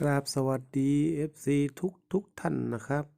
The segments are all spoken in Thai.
กราบสวัสดี FC ทุกทุกท่านนะครับ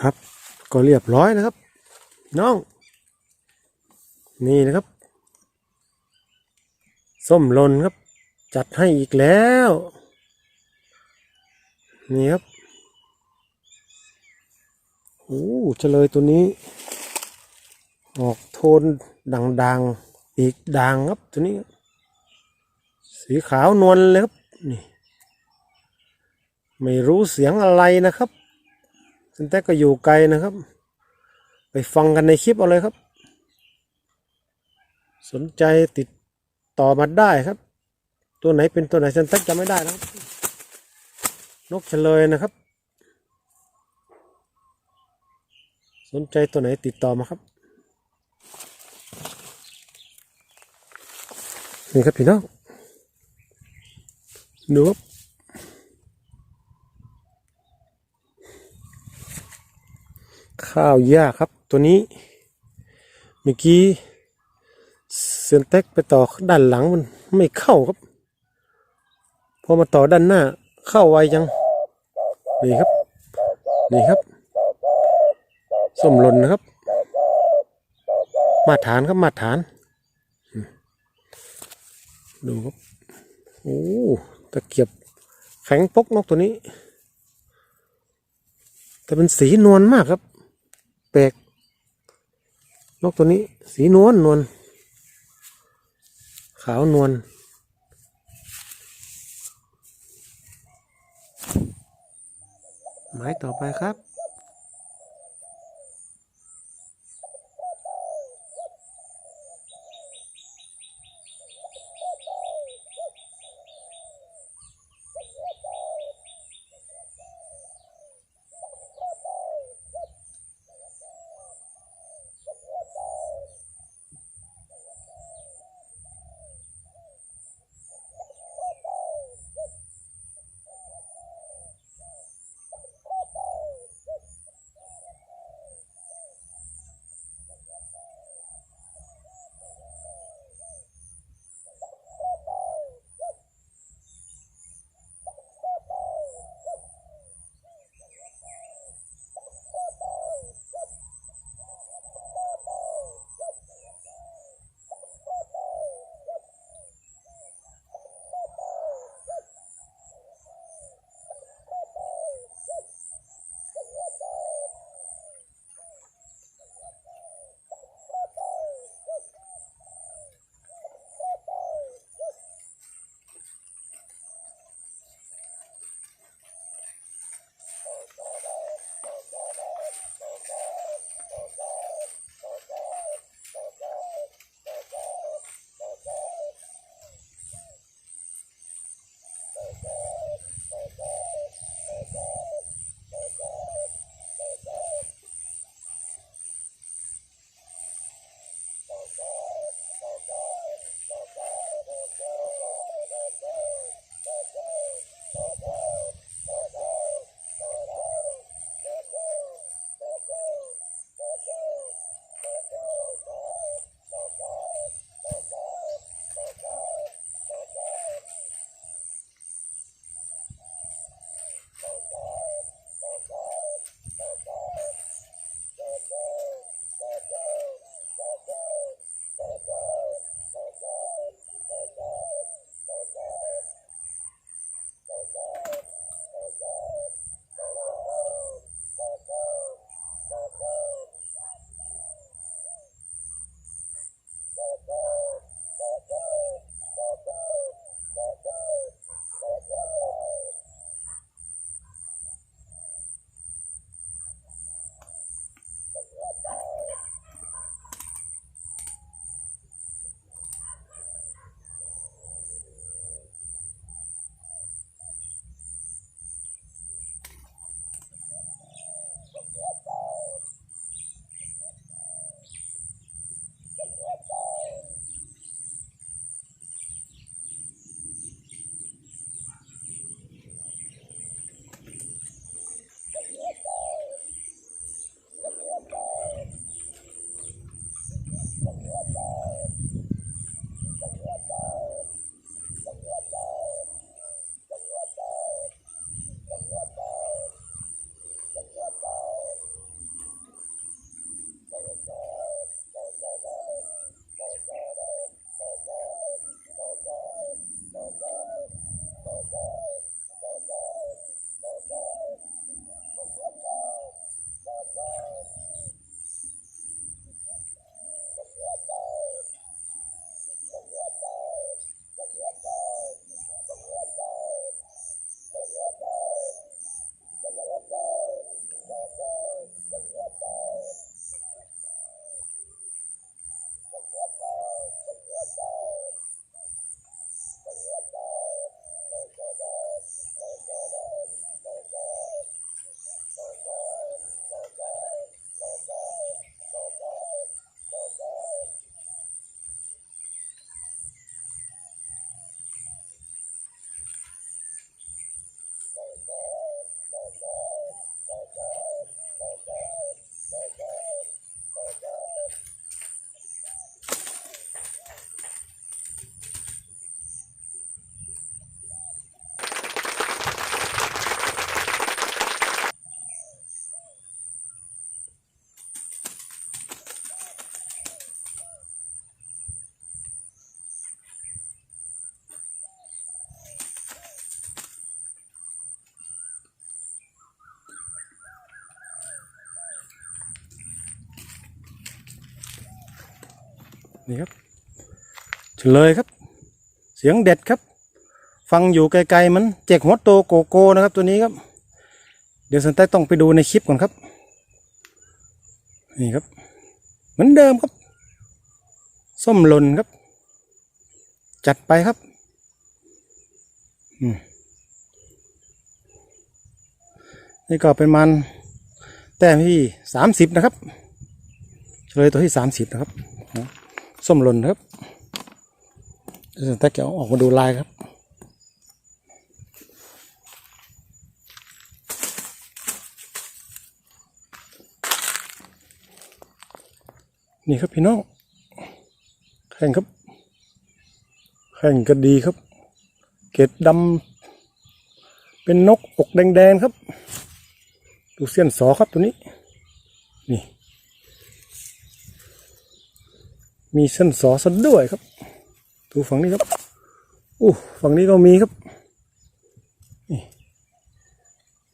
ครับ ก็เรียบร้อยนะครับ น้อง นี่นะครับ ส้มหลนครับ จัดให้อีกแล้ว นี่ครับโอ้เฉลยตัวนี้ ออกโทนด่างๆปีกด่างครับตัวนี้ สีขาวนวลเลยครับ นี่ ไม่รู้เสียงอะไรนะครับ แต่ก็อยู่ไกลนะครับ ไปฟังกันในคลิปเอาเลยครับ สนใจติดต่อมาได้ครับ ตัวไหนเป็นตัวไหนเซนเต็กจำไม่ได้นะครับ นกเฉลยนะครับ สนใจตัวไหนติดต่อมาครับนี่ครับพี่น้องดูครับ ข้าวยากครับ ตัวนี้เมื่อกี้เซยนเต็กไปต่อด้านหลังมันไม่เข้าครับ พอมาต่อด้านหน้า เข้าไวจัง นี่ครับ นี่ครับส้มหล่นนะครับ มาฐานครับมาฐาน ดูครับ โอ้ตะเกียบแข็งปกนกตัวนี้ แต่เป็นสีนวลมากครับ ปลกนกตัวนี้สีนวลนวลขาวนวล หมายต่อไปครับ นี่ครับเฉลยครับ เสียงเด็ดครับ ฟังอยู่ไกลๆมันเจ็กหัวโตโกโก้นะครับตัวนี้ครับ เดี๋ยวสันใต้ต้องไปดูในคลิปก่อนครับ นี่ครับ เหมือนเดิมครับ ส้มหล่นครับ จัดไปครับนี่ก็เป็นมันแต้มที่สามสิบนะครับเฉลยตัวที่สามสิบนะครับ ส้มหล่นครับเดี๋ยวสันใต้จะเอออกมาดูลายครับ นี่ครับพี่น้อง แข่งครับ แข่งกันดีครับ เกล็ดำเป็นนกอกแดงๆครับ ดูเสี้ยนสอครับตัวนี้ มีเส้นสอซะด้วยครับ ดูฝั่งนี้ครับอู้ฝั่งนี้ก็มีครับนี่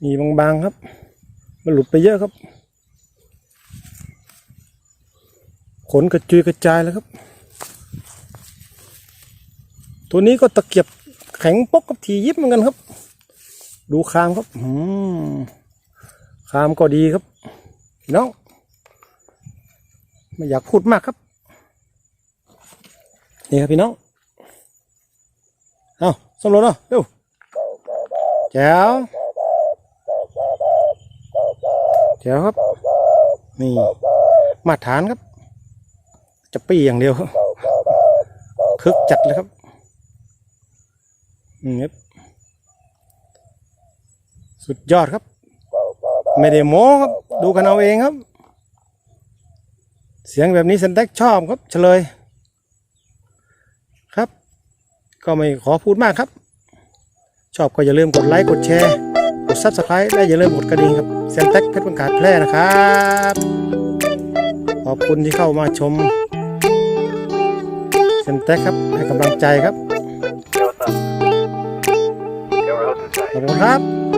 มีบางๆครับ มันหลุดไปเยอะครับ ขนกระจุยกระจายแล้วครับ ตัวนี้ก็ตะเกียบแข็งปกกับทียิบเหมือนกันครับ ดูคามครับอืมคามก็ดีครับน้องไม่อยากพูดมากครับ นี่ครับพี่น้อง เอาสมรสเนาะเร็วแจ๋วแจ๋วครับ นี่ มาฐานครับ จะปีอย่างเดียวครับคึกจัดเลยครับอืมครับสุดยอดครับ ไม่ได้โม้ครับ ดูกันเอาเองครับ เสียงแบบนี้เซนเต็กชอบครับเฉลย ครับ ก็ไม่ขอพูดมากครับ ชอบก็อย่าลืมกดไลค์กดแชร์ กดซับสไครต์และอย่าลืมกดกระดิ่งครับเซนเต็กเพชรบังกาดแพร่นะครับขอบคุณที่เข้ามาชมเซนเต็กครับให้กำลังใจครับ Yo, what's up? Yo, we're hosting tonight. ขอบคุณครับ